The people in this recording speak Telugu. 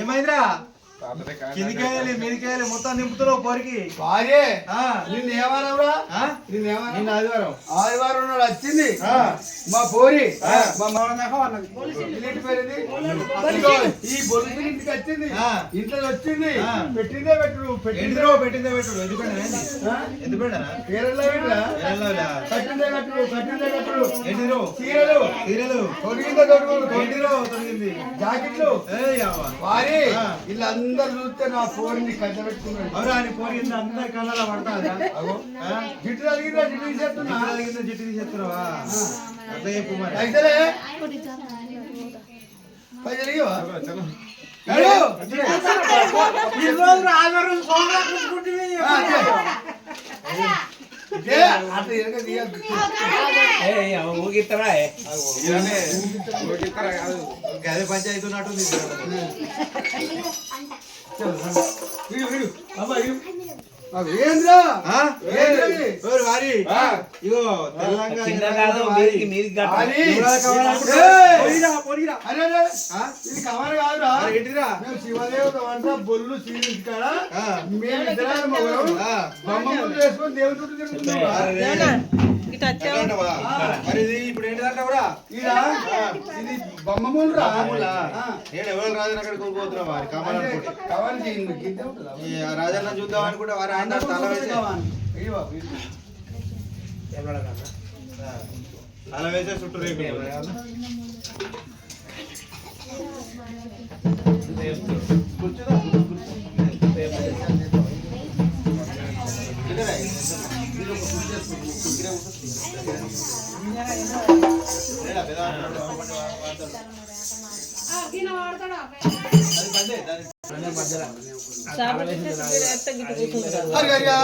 ఏమైందిరా? కిందికేయాలి మీదికేయాలి మొత్తం నింపుతున్నావు పోరికి. భార్యే ఆ, నిన్ను ఏమన్నావురా ఆ? నిన్ను ఏమన్నా నిన్న ఆదివారం. ఆదివారం నాడు వచ్చింది. ఆ. మా పోరి. ఆ. మా ఇదిగో, ఈ బొలుసు ఇంటికి వచ్చింది. ఆ. ఇంట్లో వచ్చింది. ఆ. పెట్టిందే పెట్టుడు పెట్టిందే. పెట్టిందే పెట్టుడు ఎందుకంటే? ఎందుకంటే? పెట్టరా? కట్టిందే కట్టుడు కట్టిందే కట్టుడు ఎండిరో చీరలు. తీరలు తొడిగిందే తొడుగుడు ఎండిరో తొలగింది జాకెట్లు. వారి. ఆ. వీళ్ళందరూ చూస్తే నా ఫోన్ని కట్ట పెట్టుకున్నాడు అని పోరింది అందరి కళ్ళలో పడతాదా? జిట్టు తగిలిందా? జిట్టు తీసేస్తున్నా? తగిలిందా? జిట్టు తీసేస్తున్నావా? అట్లా చెప్పు మరి. అయితే పైసలు ఇవ్వవా? చలో. ఈ రోజు ఆదివారం సోమవారం కూర్చుంటుంది తీయద్దు. గదే పంచాయతీ ఉన్నట్టుంది ఏంద్రా? ఇగో బొల్లు. మేము ఇద్దరం తిరుగుతున్నాం ఇప్పుడు కూడా? ఇది? బొమ్మ ముందు రా. నేను ఎవరు రాజన్న అక్కడ కొనుక్కోతున్నా వారి? రాజన్న చూద్దాం అనుకుంటే వారి ఆయన అందరూ తల వేసే తల వేసే చుట్టూ రేపు హరి హరియా